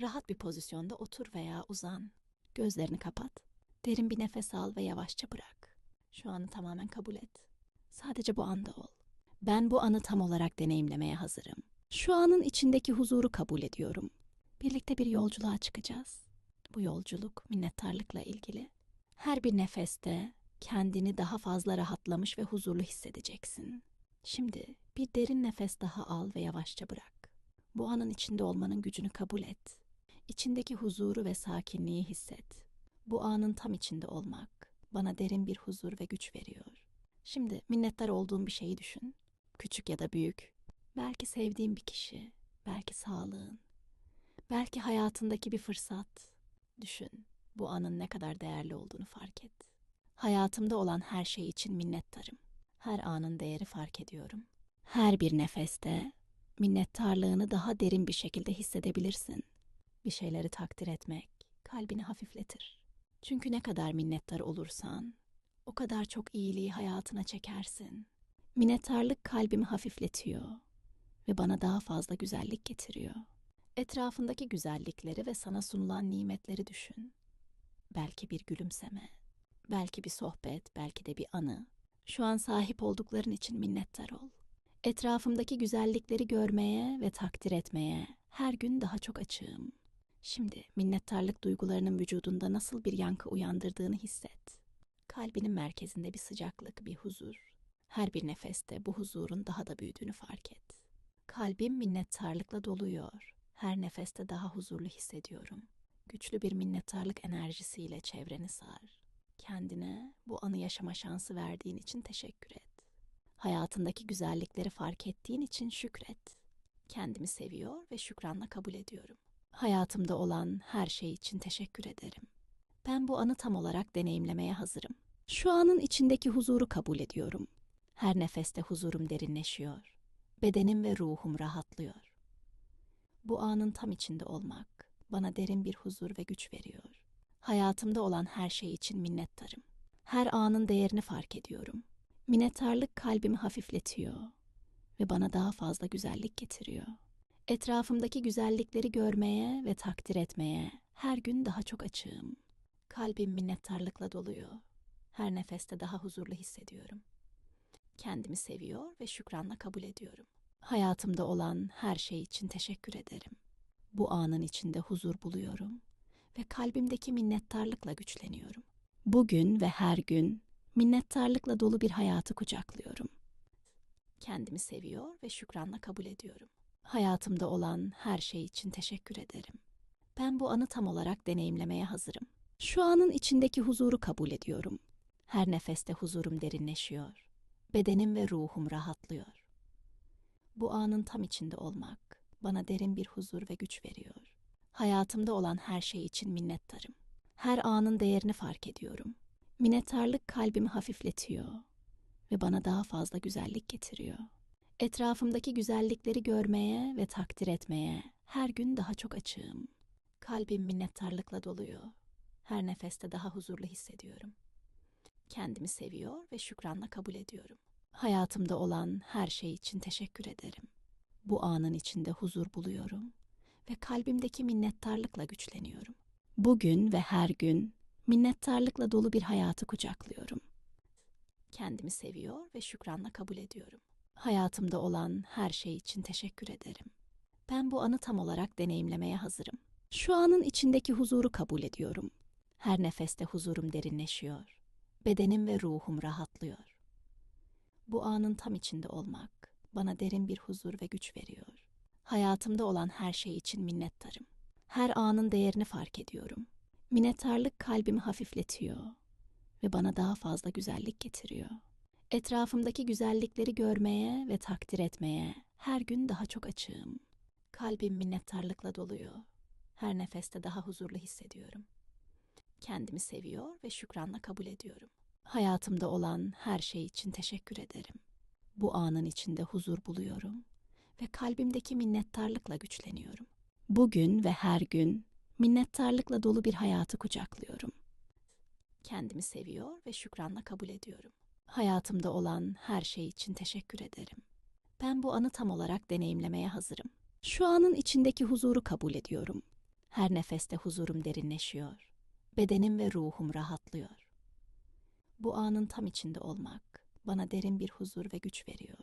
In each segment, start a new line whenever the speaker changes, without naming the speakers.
Rahat bir pozisyonda otur veya uzan. Gözlerini kapat. Derin bir nefes al ve yavaşça bırak. Şu anı tamamen kabul et. Sadece bu anda ol. Ben bu anı tam olarak deneyimlemeye hazırım. Şu anın içindeki huzuru kabul ediyorum. Birlikte bir yolculuğa çıkacağız. Bu yolculuk minnettarlıkla ilgili. Her bir nefeste kendini daha fazla rahatlamış ve huzurlu hissedeceksin. Şimdi bir derin nefes daha al ve yavaşça bırak. Bu anın içinde olmanın gücünü kabul et. İçindeki huzuru ve sakinliği hisset. Bu anın tam içinde olmak bana derin bir huzur ve güç veriyor. Şimdi minnettar olduğun bir şeyi düşün. Küçük ya da büyük. Belki sevdiğin bir kişi, belki sağlığın, belki hayatındaki bir fırsat. Düşün, bu anın ne kadar değerli olduğunu fark et. Hayatımda olan her şey için minnettarım. Her anın değeri fark ediyorum. Her bir nefeste minnettarlığını daha derin bir şekilde hissedebilirsin. Bir şeyleri takdir etmek kalbini hafifletir. Çünkü ne kadar minnettar olursan o kadar çok iyiliği hayatına çekersin. Minnettarlık kalbimi hafifletiyor ve bana daha fazla güzellik getiriyor. Etrafındaki güzellikleri ve sana sunulan nimetleri düşün. Belki bir gülümseme, belki bir sohbet, belki de bir anı. Şu an sahip oldukların için minnettar ol. Etrafımdaki güzellikleri görmeye ve takdir etmeye her gün daha çok açığım. Şimdi minnettarlık duygularının vücudunda nasıl bir yankı uyandırdığını hisset. Kalbinin merkezinde bir sıcaklık, bir huzur. Her bir nefeste bu huzurun daha da büyüdüğünü fark et. Kalbim minnettarlıkla doluyor. Her nefeste daha huzurlu hissediyorum. Güçlü bir minnettarlık enerjisiyle çevreni sar. Kendine bu anı yaşama şansı verdiğin için teşekkür et. Hayatındaki güzellikleri fark ettiğin için şükret. Kendimi seviyor ve şükranla kabul ediyorum. Hayatımda olan her şey için teşekkür ederim. Ben bu anı tam olarak deneyimlemeye hazırım. Şu anın içindeki huzuru kabul ediyorum. Her nefeste huzurum derinleşiyor. Bedenim ve ruhum rahatlıyor. Bu anın tam içinde olmak bana derin bir huzur ve güç veriyor. Hayatımda olan her şey için minnettarım. Her anın değerini fark ediyorum. Minnettarlık kalbimi hafifletiyor ve bana daha fazla güzellik getiriyor. Etrafımdaki güzellikleri görmeye ve takdir etmeye her gün daha çok açığım. Kalbim minnettarlıkla doluyor. Her nefeste daha huzurlu hissediyorum. Kendimi seviyor ve şükranla kabul ediyorum. Hayatımda olan her şey için teşekkür ederim. Bu anın içinde huzur buluyorum ve kalbimdeki minnettarlıkla güçleniyorum. Bugün ve her gün minnettarlıkla dolu bir hayatı kucaklıyorum. Kendimi seviyor ve şükranla kabul ediyorum. Hayatımda olan her şey için teşekkür ederim. Ben bu anı tam olarak deneyimlemeye hazırım. Şu anın içindeki huzuru kabul ediyorum. Her nefeste huzurum derinleşiyor. Bedenim ve ruhum rahatlıyor. Bu anın tam içinde olmak bana derin bir huzur ve güç veriyor. Hayatımda olan her şey için minnettarım. Her anın değerini fark ediyorum. Minnettarlık kalbimi hafifletiyor ve bana daha fazla güzellik getiriyor. Etrafımdaki güzellikleri görmeye ve takdir etmeye her gün daha çok açığım. Kalbim minnettarlıkla doluyor. Her nefeste daha huzurlu hissediyorum. Kendimi seviyor ve şükranla kabul ediyorum. Hayatımda olan her şey için teşekkür ederim. Bu anın içinde huzur buluyorum ve kalbimdeki minnettarlıkla güçleniyorum. Bugün ve her gün minnettarlıkla dolu bir hayatı kucaklıyorum. Kendimi seviyor ve şükranla kabul ediyorum. Hayatımda olan her şey için teşekkür ederim. Ben bu anı tam olarak deneyimlemeye hazırım. Şu anın içindeki huzuru kabul ediyorum. Her nefeste huzurum derinleşiyor. Bedenim ve ruhum rahatlıyor. Bu anın tam içinde olmak bana derin bir huzur ve güç veriyor. Hayatımda olan her şey için minnettarım. Her anın değerini fark ediyorum. Minnettarlık kalbimi hafifletiyor ve bana daha fazla güzellik getiriyor. Etrafımdaki güzellikleri görmeye ve takdir etmeye her gün daha çok açığım. Kalbim minnettarlıkla doluyor. Her nefeste daha huzurlu hissediyorum. Kendimi seviyor ve şükranla kabul ediyorum. Hayatımda olan her şey için teşekkür ederim. Bu anın içinde huzur buluyorum ve kalbimdeki minnettarlıkla güçleniyorum. Bugün ve her gün minnettarlıkla dolu bir hayatı kucaklıyorum. Kendimi seviyor ve şükranla kabul ediyorum. Hayatımda olan her şey için teşekkür ederim. Ben bu anı tam olarak deneyimlemeye hazırım. Şu anın içindeki huzuru kabul ediyorum. Her nefeste huzurum derinleşiyor. Bedenim ve ruhum rahatlıyor. Bu anın tam içinde olmak bana derin bir huzur ve güç veriyor.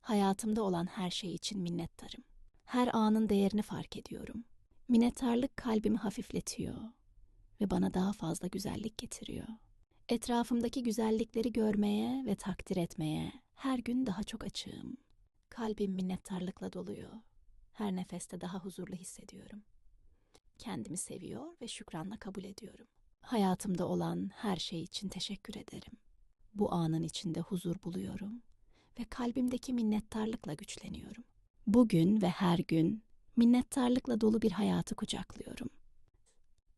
Hayatımda olan her şey için minnettarım. Her anın değerini fark ediyorum. Minnettarlık kalbimi hafifletiyor ve bana daha fazla güzellik getiriyor. Etrafımdaki güzellikleri görmeye ve takdir etmeye her gün daha çok açığım. Kalbim minnettarlıkla doluyor. Her nefeste daha huzurlu hissediyorum. Kendimi seviyor ve şükranla kabul ediyorum. Hayatımda olan her şey için teşekkür ederim. Bu anın içinde huzur buluyorum ve kalbimdeki minnettarlıkla güçleniyorum. Bugün ve her gün minnettarlıkla dolu bir hayatı kucaklıyorum.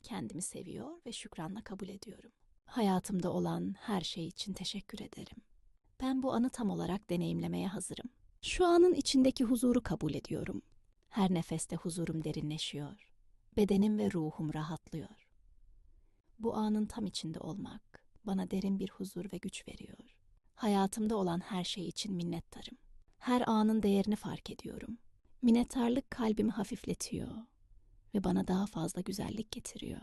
Kendimi seviyor ve şükranla kabul ediyorum. Hayatımda olan her şey için teşekkür ederim. Ben bu anı tam olarak deneyimlemeye hazırım. Şu anın içindeki huzuru kabul ediyorum. Her nefeste huzurum derinleşiyor. Bedenim ve ruhum rahatlıyor. Bu anın tam içinde olmak bana derin bir huzur ve güç veriyor. Hayatımda olan her şey için minnettarım. Her anın değerini fark ediyorum. Minnettarlık kalbimi hafifletiyor ve bana daha fazla güzellik getiriyor.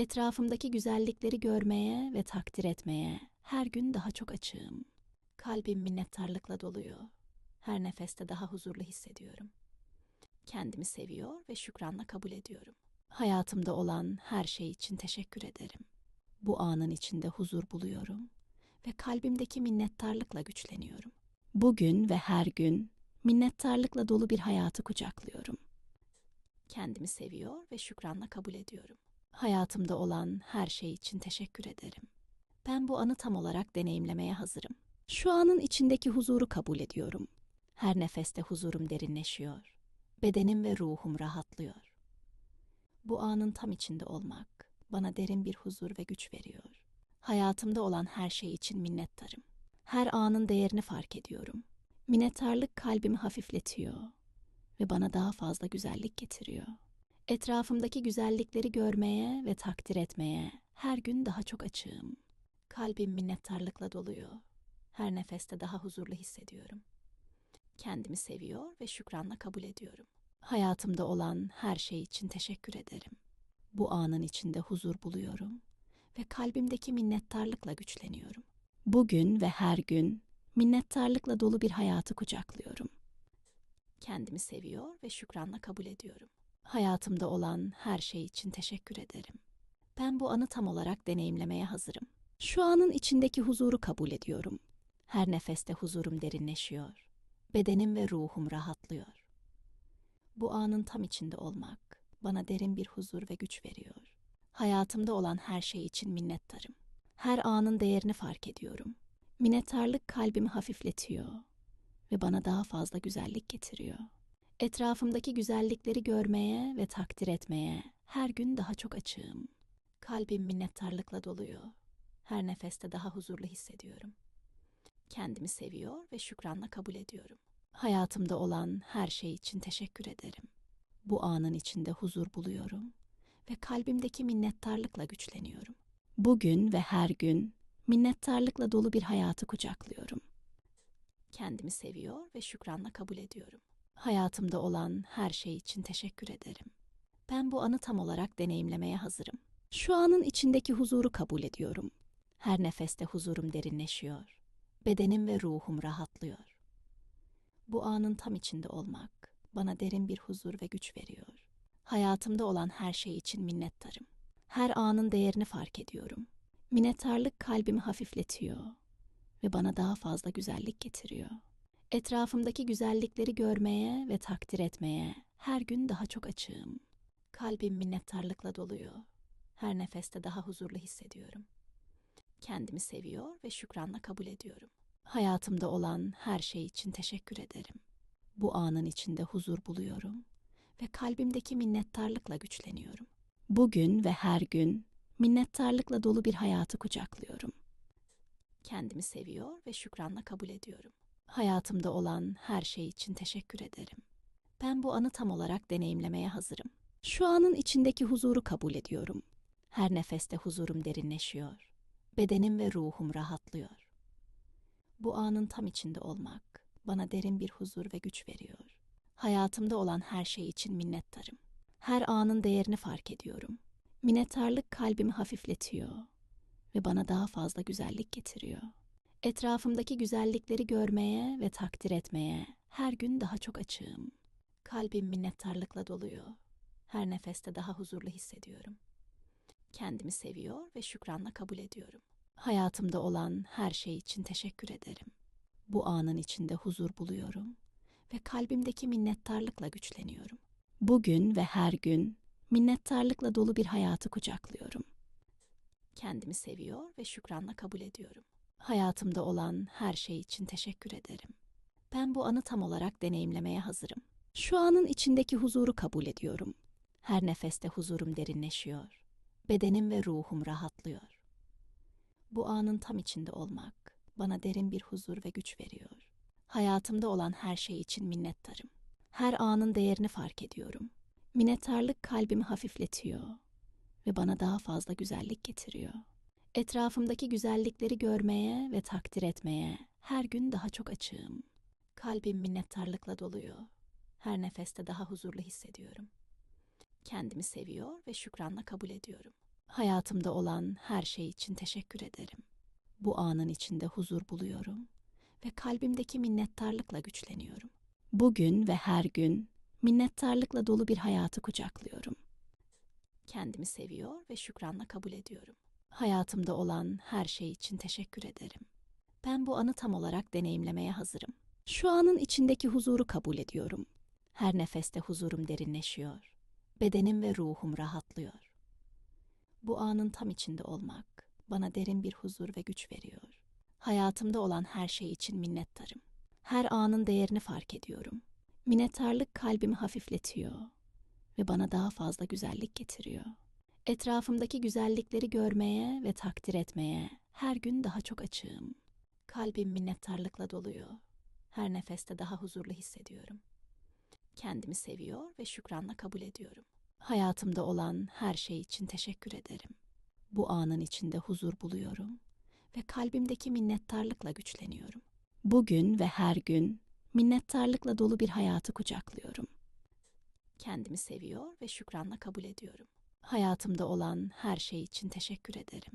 Etrafımdaki güzellikleri görmeye ve takdir etmeye her gün daha çok açığım. Kalbim minnettarlıkla doluyor. Her nefeste daha huzurlu hissediyorum. Kendimi seviyor ve şükranla kabul ediyorum. Hayatımda olan her şey için teşekkür ederim. Bu anın içinde huzur buluyorum ve kalbimdeki minnettarlıkla güçleniyorum. Bugün ve her gün minnettarlıkla dolu bir hayatı kucaklıyorum. Kendimi seviyor ve şükranla kabul ediyorum. Hayatımda olan her şey için teşekkür ederim. Ben bu anı tam olarak deneyimlemeye hazırım. Şu anın içindeki huzuru kabul ediyorum. Her nefeste huzurum derinleşiyor. Bedenim ve ruhum rahatlıyor. Bu anın tam içinde olmak bana derin bir huzur ve güç veriyor. Hayatımda olan her şey için minnettarım. Her anın değerini fark ediyorum. Minnettarlık kalbimi hafifletiyor ve bana daha fazla güzellik getiriyor. Etrafımdaki güzellikleri görmeye ve takdir etmeye her gün daha çok açığım. Kalbim minnettarlıkla doluyor. Her nefeste daha huzurlu hissediyorum. Kendimi seviyor ve şükranla kabul ediyorum. Hayatımda olan her şey için teşekkür ederim. Bu anın içinde huzur buluyorum ve kalbimdeki minnettarlıkla güçleniyorum. Bugün ve her gün minnettarlıkla dolu bir hayatı kucaklıyorum. Kendimi seviyor ve şükranla kabul ediyorum. Hayatımda olan her şey için teşekkür ederim. Ben bu anı tam olarak deneyimlemeye hazırım. Şu anın içindeki huzuru kabul ediyorum. Her nefeste huzurum derinleşiyor. Bedenim ve ruhum rahatlıyor. Bu anın tam içinde olmak bana derin bir huzur ve güç veriyor. Hayatımda olan her şey için minnettarım. Her anın değerini fark ediyorum. Minnettarlık kalbimi hafifletiyor ve bana daha fazla güzellik getiriyor. Etrafımdaki güzellikleri görmeye ve takdir etmeye her gün daha çok açığım. Kalbim minnettarlıkla doluyor. Her nefeste daha huzurlu hissediyorum. Kendimi seviyor ve şükranla kabul ediyorum. Hayatımda olan her şey için teşekkür ederim. Bu anın içinde huzur buluyorum ve kalbimdeki minnettarlıkla güçleniyorum. Bugün ve her gün minnettarlıkla dolu bir hayatı kucaklıyorum. Kendimi seviyor ve şükranla kabul ediyorum. Hayatımda olan her şey için teşekkür ederim. Ben bu anı tam olarak deneyimlemeye hazırım. Şu anın içindeki huzuru kabul ediyorum. Her nefeste huzurum derinleşiyor. Bedenim ve ruhum rahatlıyor. Bu anın tam içinde olmak bana derin bir huzur ve güç veriyor. Hayatımda olan her şey için minnettarım. Her anın değerini fark ediyorum. Minnettarlık kalbimi hafifletiyor ve bana daha fazla güzellik getiriyor. Etrafımdaki güzellikleri görmeye ve takdir etmeye her gün daha çok açığım. Kalbim minnettarlıkla doluyor. Her nefeste daha huzurlu hissediyorum. Kendimi seviyor ve şükranla kabul ediyorum. Hayatımda olan her şey için teşekkür ederim. Bu anın içinde huzur buluyorum ve kalbimdeki minnettarlıkla güçleniyorum. Bugün ve her gün minnettarlıkla dolu bir hayatı kucaklıyorum. Kendimi seviyor ve şükranla kabul ediyorum. Hayatımda olan her şey için teşekkür ederim. Ben bu anı tam olarak deneyimlemeye hazırım. Şu anın içindeki huzuru kabul ediyorum. Her nefeste huzurum derinleşiyor. Bedenim ve ruhum rahatlıyor. Bu anın tam içinde olmak bana derin bir huzur ve güç veriyor. Hayatımda olan her şey için minnettarım. Her anın değerini fark ediyorum. Minnettarlık kalbimi hafifletiyor ve bana daha fazla güzellik getiriyor. Etrafımdaki güzellikleri görmeye ve takdir etmeye her gün daha çok açığım. Kalbim minnettarlıkla doluyor. Her nefeste daha huzurlu hissediyorum. Kendimi seviyor ve şükranla kabul ediyorum. Hayatımda olan her şey için teşekkür ederim. Bu anın içinde huzur buluyorum ve kalbimdeki minnettarlıkla güçleniyorum. Bugün ve her gün minnettarlıkla dolu bir hayatı kucaklıyorum. Kendimi seviyor ve şükranla kabul ediyorum. Hayatımda olan her şey için teşekkür ederim. Ben bu anı tam olarak deneyimlemeye hazırım. Şu anın içindeki huzuru kabul ediyorum. Her nefeste huzurum derinleşiyor. Bedenim ve ruhum rahatlıyor. Bu anın tam içinde olmak bana derin bir huzur ve güç veriyor. Hayatımda olan her şey için minnettarım. Her anın değerini fark ediyorum. Minnettarlık kalbimi hafifletiyor ve bana daha fazla güzellik getiriyor. Etrafımdaki güzellikleri görmeye ve takdir etmeye her gün daha çok açığım. Kalbim minnettarlıkla doluyor. Her nefeste daha huzurlu hissediyorum. Kendimi seviyor ve şükranla kabul ediyorum. Hayatımda olan her şey için teşekkür ederim. Bu anın içinde huzur buluyorum ve kalbimdeki minnettarlıkla güçleniyorum. Bugün ve her gün minnettarlıkla dolu bir hayatı kucaklıyorum. Kendimi seviyor ve şükranla kabul ediyorum. Hayatımda olan her şey için teşekkür ederim. Ben bu anı tam olarak deneyimlemeye hazırım. Şu anın içindeki huzuru kabul ediyorum. Her nefeste huzurum derinleşiyor. Bedenim ve ruhum rahatlıyor. Bu anın tam içinde olmak bana derin bir huzur ve güç veriyor. Hayatımda olan her şey için minnettarım. Her anın değerini fark ediyorum. Minnettarlık kalbimi hafifletiyor ve bana daha fazla güzellik getiriyor. Etrafımdaki güzellikleri görmeye ve takdir etmeye her gün daha çok açığım. Kalbim minnettarlıkla doluyor. Her nefeste daha huzurlu hissediyorum. Kendimi seviyor ve şükranla kabul ediyorum. Hayatımda olan her şey için teşekkür ederim. Bu anın içinde huzur buluyorum ve kalbimdeki minnettarlıkla güçleniyorum. Bugün ve her gün minnettarlıkla dolu bir hayatı kucaklıyorum. Kendimi seviyor ve şükranla kabul ediyorum. Hayatımda olan her şey için teşekkür ederim.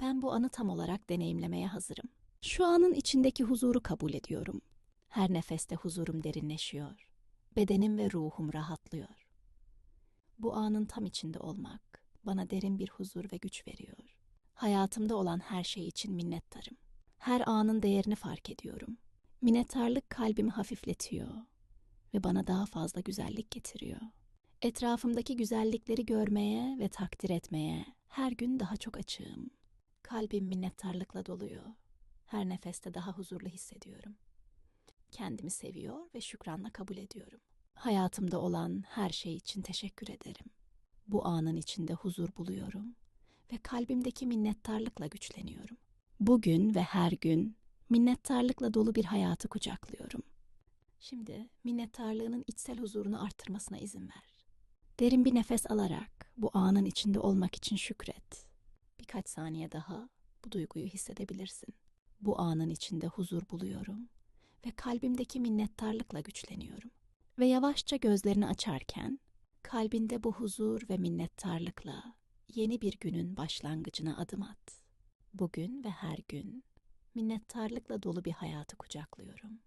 Ben bu anı tam olarak deneyimlemeye hazırım. Şu anın içindeki huzuru kabul ediyorum. Her nefeste huzurum derinleşiyor. Bedenim ve ruhum rahatlıyor. Bu anın tam içinde olmak bana derin bir huzur ve güç veriyor. Hayatımda olan her şey için minnettarım. Her anın değerini fark ediyorum. Minnettarlık kalbimi hafifletiyor ve bana daha fazla güzellik getiriyor. Etrafımdaki güzellikleri görmeye ve takdir etmeye her gün daha çok açığım. Kalbim minnettarlıkla doluyor. Her nefeste daha huzurlu hissediyorum. Kendimi seviyor ve şükranla kabul ediyorum. Hayatımda olan her şey için teşekkür ederim. Bu anın içinde huzur buluyorum ve kalbimdeki minnettarlıkla güçleniyorum. Bugün ve her gün minnettarlıkla dolu bir hayatı kucaklıyorum. Şimdi minnettarlığının içsel huzurunu arttırmasına izin ver. Derin bir nefes alarak bu anın içinde olmak için şükret. Birkaç saniye daha bu duyguyu hissedebilirsin. Bu anın içinde huzur buluyorum ve kalbimdeki minnettarlıkla güçleniyorum. Ve yavaşça gözlerini açarken kalbinde bu huzur ve minnettarlıkla yeni bir günün başlangıcına adım at. Bugün ve her gün minnettarlıkla dolu bir hayatı kucaklıyorum.